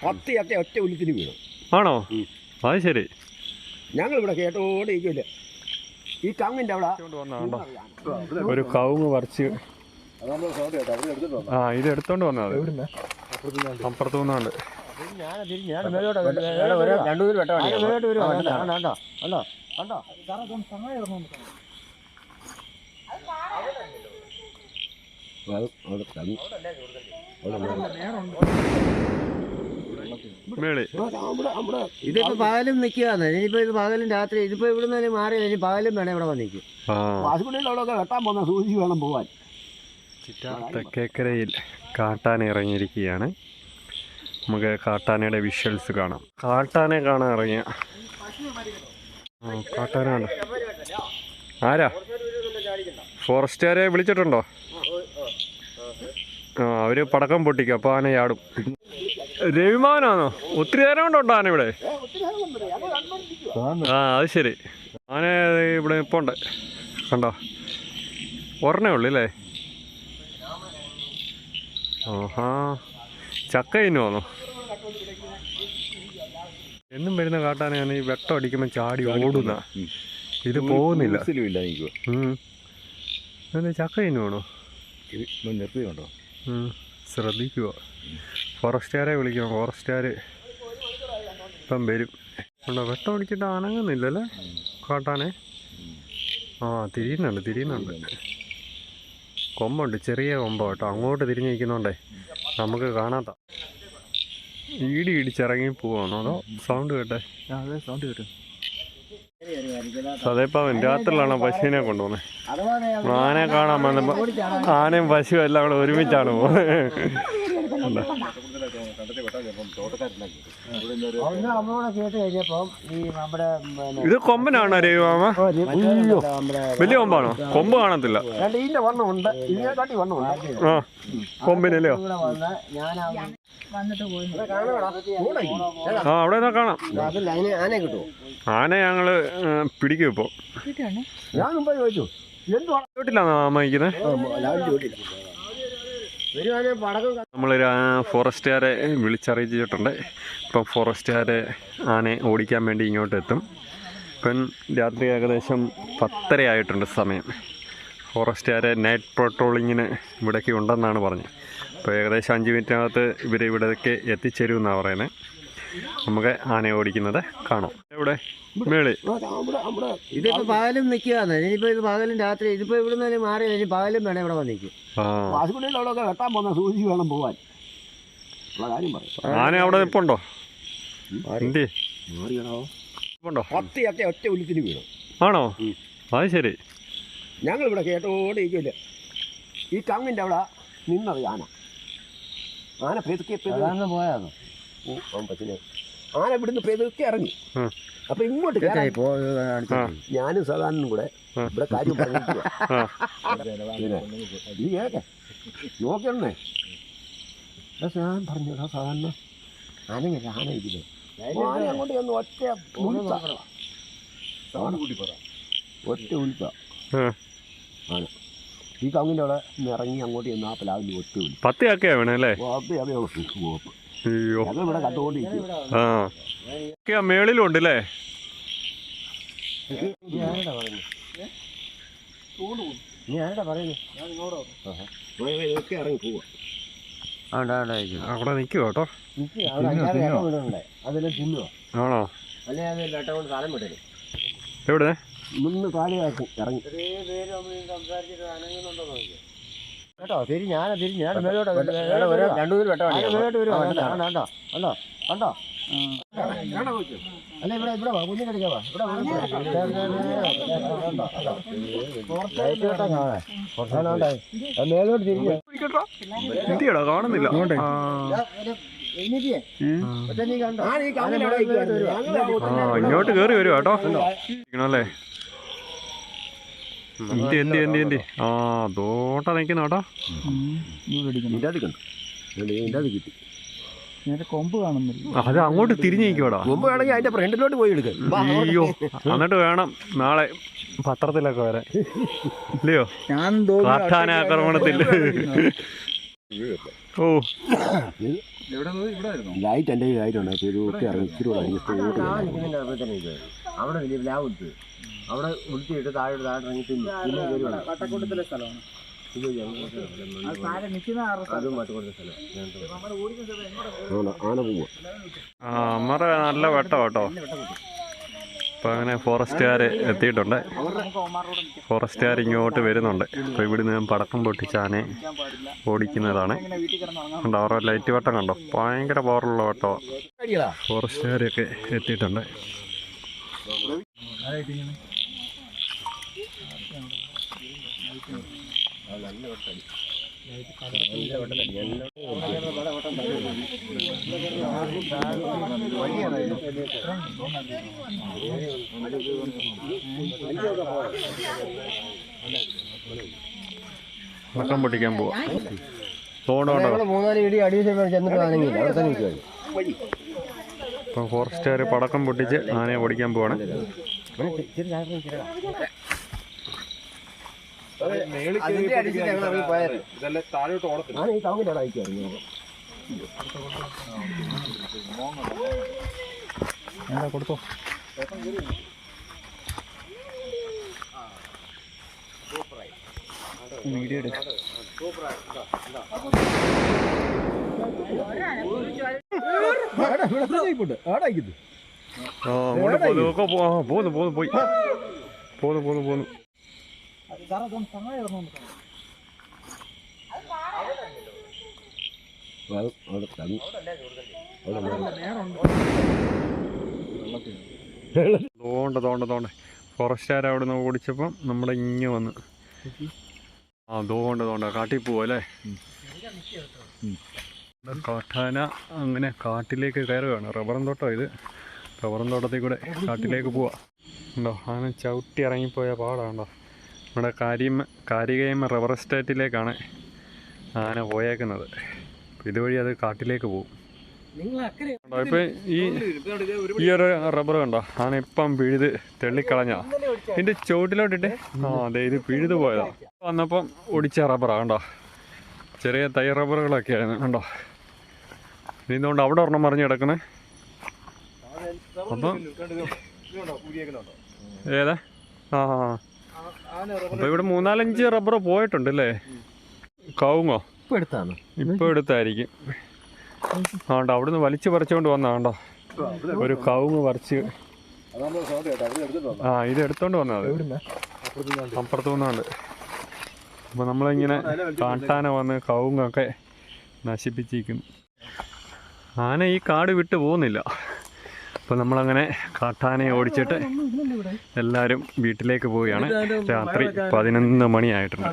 പത്ത് ചക്ക ഒറ്റ ഉലിത്തിന് വീണു. ആണോ. അത് ശരി. ഞങ്ങൾ ഇവിടെ കേട്ടോടെ ഇരിക്കില്ല ഈ കങ്ങിന്റെ അവിടെ വന്നോ ഒരു കവുങ്ങ് പറിച്ച് ആ ഇത് എടുത്തോണ്ട് വന്നത് അപ്പുറത്ത് രണ്ടുപേരും വെട്ടാണ് മേളി. ഇതിപ്പോ പകലും നിൽക്കുകയാണ് ഇനിയിപ്പോ ഇത് പകലും രാത്രി ഇതിപ്പോ ഇവിടുന്ന് തന്നെ മാറി ഇനി പകലും വേണം ഇവിടെ വന്നിരിക്കും അവിടെയൊക്കെ വെട്ടാൻ പോകുന്ന സൂചി വേണം പോവാൻ. തെക്കേക്കരയിൽ കാട്ടാന ഇറങ്ങിയിരിക്കുകയാണ്. നമുക്ക് കാട്ടാനയുടെ വിഷ്വൽസ് കാണാം. കാട്ടാനെ കാണാൻ ഇറങ്ങിയ. ആ കാട്ടാന കണ്ടോ? ആരാ? ഫോറസ്റ്റുകാരെ വിളിച്ചിട്ടുണ്ടോ? ആ അവർ പടക്കം പൊട്ടിക്കും അപ്പോൾ ആന ചാടും. രവിമാനാണോ? ഒത്തിരി നേരം കൊണ്ടുണ്ടോ ആന ഇവിടെ. ആ അത് ശരി. ആന ഇവിടെ ഇപ്പോൾ ഉണ്ട്. കണ്ടോ? ഒരെണ്ണേ ഉള്ളു അല്ലേ ആഹാ ചക്ക ഇന്നുവാണോ എന്നും വരുന്ന കാട്ടാനാണ് ഈ വെട്ടം അടിക്കുമ്പോൾ ചാടി ഓടുന്ന. ഇത് പോകുന്നില്ല. ചക്ക ഇന്നുവാണോ നിർത്തിയുണ്ടോ ശ്രദ്ധിക്കുക ഫോറസ്റ്റുകാരെ വിളിക്കണം. ഫോറസ്റ്റുകാർ ഇപ്പം വരും. ഉണ്ടോ വെട്ടം അടിച്ചിട്ട് അനങ്ങുന്നില്ലല്ലേ? കാട്ടാനെ? ആ തിരിയുന്നുണ്ട് തിരിയുന്നുണ്ട്. കൊമ്പുണ്ട് ചെറിയ കൊമ്പ് കേട്ടോ. അങ്ങോട്ട് തിരിഞ്ഞ് നിൽക്കുന്നുണ്ടേ നമുക്ക് കാണാത്ത. ഈടി ഇടിച്ചിറങ്ങി പോവാണോ? അതോ സൗണ്ട് കേട്ടെ? സൗണ്ട് കേട്ടു. അതേപ്പം രാത്രിയിലാണ് പശുവിനെ കൊണ്ടുപോകുന്നത് ആനയെ കാണാൻ വന്നപ്പോൾ ആനയും പശുവും എല്ലാം കൂടെ ഒരുമിച്ചാണ് പോകുന്നത് ഒന്ന് നമ്മളോട് കേട്ട് കഴിഞ്ഞപ്പം ഈ നമ്മുടെ ഇത് കൊമ്പനാണോ രവിമാമ മാമ? വലിയ കൊമ്പാണോ? കൊമ്പ് കാണത്തില്ല. ഇതിന്റെ വണ്ണം ഉണ്ട് ഇതിനെക്കാട്ടി വണ്ണം ഉണ്ട് ആ കൊമ്പിനല്ലയോ ഇവിടെ വന്ന് ഞാൻ വന്നിട്ട് പോയി. ആ അവിടെ നിന്നാ കാണാം? ആന ഞങ്ങൾ പിടിക്കും ഇപ്പൊ. ഞാൻ മുമ്പ് ചോദിച്ചു എന്തുവാ? മാമ ഇരിക്കുന്നത് നമ്മളൊരു ഫോറസ്റ്റുകാരെ വിളിച്ചറിയിച്ചിട്ടുണ്ട്. ഇപ്പം ഫോറസ്റ്റുകാരെ ആനയെ ഓടിക്കാൻ വേണ്ടി ഇങ്ങോട്ട് എത്തും ഇപ്പം രാത്രി ഏകദേശം പത്തര ആയിട്ടുണ്ട് സമയം. ഫോറസ്റ്റുകാരെ നൈറ്റ് പെട്രോളിങ്ങിന് ഇവിടേക്ക് ഉണ്ടെന്നാണ് പറഞ്ഞത്. അപ്പോൾ ഏകദേശം അഞ്ച് മിനിറ്റിനകത്ത് ഇവർ ഇവിടേക്ക് എത്തിച്ചേരുമെന്നാണ് പറയുന്നത്. നമുക്ക് ആനയെ ഓടിക്കുന്നത് കാണാം. എവിടെ? മേളി ഇതിപ്പോ പകലും നിൽക്കുകയാണ് ഇനിയിപ്പോ ഇത് പകലും രാത്രി ഇതിപ്പോ ഇവിടെ നിന്ന് മാറി ഇനി പകലും വേണം ഇവിടെ വന്നിരിക്കും ആ. വാസുകുട്ടികളൊക്കെ വെട്ടാൻ പോകുന്ന സൂചി വേണം പോവാൻ. ആന അവിടെ പത്ത് ഒറ്റ ഉലിത്തിന് വീണു. ആണോ? അത് ശരി. ഞങ്ങൾ ഇവിടെ കേട്ടോടെ ഇരിക്കില്ല ഈ കങ്ങിന്റെ അവിടെ നിന്നത് ആന. ആന പെതുക്കെ പെതു അതാണ് പറ്റില്ല ആന ഇവിടുന്ന് പെതുക്കെ ഇറങ്ങി. അപ്പൊ ഇങ്ങോട്ട് ഞാനും സദാനും കൂടെ. ഇവിടെ കാര്യം പറഞ്ഞു കേക്കെ. നോക്കണേ ഞാൻ പറഞ്ഞു സാധാരണ ആനങ്ങനെ ആന ഇതിൽ ആന അങ്ങോട്ട് ചെന്ന് ഒറ്റ ഒറ്റ ഉളുത്ത ആന ഈ കങ്ങിന്റെ അവിടെ ഇറങ്ങി അങ്ങോട്ട് ചെന്ന് ആ പ്ലാവിന്റെ ഒറ്റ ഉളി പത്ത് ചക്കയാ വേണം അല്ലേ? പത്ത് അതെ അയ്യോ. ഞങ്ങൾ ഇവിടെ കണ്ടുകൊണ്ടിരിക്കും. ആ. ഒക്കെ മേളിലും ഉണ്ട് അല്ലേ അവിടെ നിൽക്കുക കേട്ടോ. അവിടെ ആണോ? എവിടെ? ഇറങ്ങി. കേട്ടോ തിരി ഞാൻ തിരി ഞാൻ മേലോട്ട് വെട്ടോ കണ്ടോ കണ്ടോ കണ്ടോ അല്ല ഇവിടെ ഇവിടെ വാ കുഞ്ഞിനെ അടിക്കാൻ വാ. ഇവിടെ മേലോട്ട് തിരിഞ്ഞ് കാണുന്നില്ല. ആ. കേറി വരുവാട്ടോ നീ കണ്ടോ ആന ഈ കങ്ങിന്റെ അവിടെ നിൽക്കുവായിരുന്നു. ഞങ്ങൾ ആ ഇങ്ങോട്ട് കയറി വരുവാ കേട്ടോ ഇരിക്കണല്ലേ എന്തി എന്തി എന്തി എന്തി ആ ദോട്ട നിൽക്കുന്ന കേട്ടോ. ഇതിന്റെ അത് കണ്ടു? ഇതിന്റെ അത് കിട്ടി. കൊമ്പ് കാണുന്നില്ല. അത് അങ്ങോട്ട് തിരിഞ്ഞു നിൽക്കുവാടാ മുമ്പ് വേണമെങ്കിൽ അതിന്റെ ഫ്രണ്ടിലോട്ട് പോയി എടുക്കുക അയ്യോ എന്നിട്ട് വേണം നാളെ പത്രത്തിലൊക്കെ വരാൻ. ഇല്ലയോ? ആക്രമണത്തിൽ ഓ ലൈറ്റ് എന്റെ ലൈറ്റ് ഇറങ്ങി ഇച്ചിരി അവിടെ വലിയ അവിടെ താഴെ താഴെ ഇറങ്ങി വട്ടക്കൂട്ടത്തിലെ സ്ഥലമാണ് ആന പോവാ ആ അമ്മറ നല്ല വെട്ടം കേട്ടോ ഇപ്പം അങ്ങനെ ഫോറസ്റ്റുകാർ എത്തിയിട്ടുണ്ട്. ഫോറസ്റ്റുകാർ ഇങ്ങോട്ട് വരുന്നുണ്ട്. അപ്പോൾ ഇവിടുന്ന് പടക്കം പൊട്ടിച്ചാനെ ഓടിക്കുന്നതാണ്. കണ്ടോ അവരുടെ ലൈറ്റ് വട്ടം കണ്ടോ? ഭയങ്കര പവറുള്ള വട്ടോ അടികളാ ഫോറസ്റ്റുകാരൊക്കെ എത്തിയിട്ടുണ്ട്. പടക്കം പൊട്ടിക്കാൻ പോവാ. മൂന്നാൽ ഇടി അടിയിൽ ചെന്നിട്ട് ആണെങ്കിൽ അവിടെ തന്നെ നിൽക്കുകയാണ് ഇപ്പം ഫോറസ്റ്റുകാർ പടക്കം പൊട്ടിച്ച് ആനയെ പൊടിക്കാൻ പോവാണ്. ഞാൻ ഈ ടൗണിലാണ് എന്താ കൊടുത്തോ? വീഡിയോ പോന്നു പോയി. പോന്നു പോന്നു പോന്നു. തോണ്ട തോണ്ട തോണ്ട. ഫോറസ്റ്റുകാർ അവിടെ നിന്ന് ഓടിച്ചപ്പം നമ്മുടെ ഇങ്ങ് വന്ന്. ആ തോണ്ട തോണ്ട. കാട്ടിൽ പോവല്ലേ കാട്ടാന അങ്ങനെ കാട്ടിലേക്ക് കയറുകയാണ്. റബ്ബറും തോട്ടം ഇത്. റബ്ബറും തോട്ടത്തിൽ കൂടെ കാട്ടിലേക്ക് പോവാ. ഉണ്ടോ? ആന ചവിട്ടി ഇറങ്ങിപ്പോയ പാടാണ്ടോ നമ്മുടെ കാര്യം കാരികയമ്മ റബ്ബർ എസ്റ്റേറ്റിലേക്കാണ് ആന പോയേക്കുന്നത്. ഇതുവഴി അത് കാട്ടിലേക്ക് പോകും. ഇപ്പം ഈ ഈ ഒരു റബ്ബർ കണ്ടോ? ആണ് ഇപ്പം പിഴുത് തെള്ളിക്കളഞ്ഞാ ഇതിന്റെ ചുവട്ടിലോട്ടിട്ട് ആ അതെ ഇത് പിഴുത് പോയതാ. വന്നപ്പം ഒടിച്ച റബ്ബറാ കണ്ടോ? ചെറിയ തൈ റബ്ബറുകളൊക്കെ ആയിരുന്നു കണ്ടോ? ഇതുകൊണ്ട് അവിടെ ഒരെണ്ണം മറിഞ്ഞ് കിടക്കണേ. അപ്പം ഏതാ? ആ, ആ. അപ്പൊ ഇവിടെ മൂന്നാലഞ്ച് റബ്ബർ പോയിട്ടുണ്ട് അല്ലേ കൗങ്ങോ ഇപ്പൊ എടുത്താണ്. ഇപ്പൊ എടുത്തായിരിക്കും. ആണ്ടോ അവിടുന്ന് വലിച്ചു പറിച്ചുകൊണ്ട് വന്നാണ്ടോ ഒരു കവുങ്ങ് പറിച്ച്. ആ ഇത് എടുത്തോണ്ട് വന്നത് അപ്പുറത്തു നിന്നുണ്ട് അപ്പൊ നമ്മളിങ്ങനെ കാട്ടാന വന്ന് കൗങ്ങൊക്കെ നശിപ്പിച്ചിരിക്കുന്നു. ആന ഈ കാട് വിട്ടു പോകുന്നില്ല. അപ്പോൾ നമ്മളങ്ങനെ കാട്ടാനെ ഓടിച്ചിട്ട് എല്ലാവരും വീട്ടിലേക്ക് പോവുകയാണ്. രാത്രി പതിനൊന്ന് മണിയായിട്ടുണ്ട്.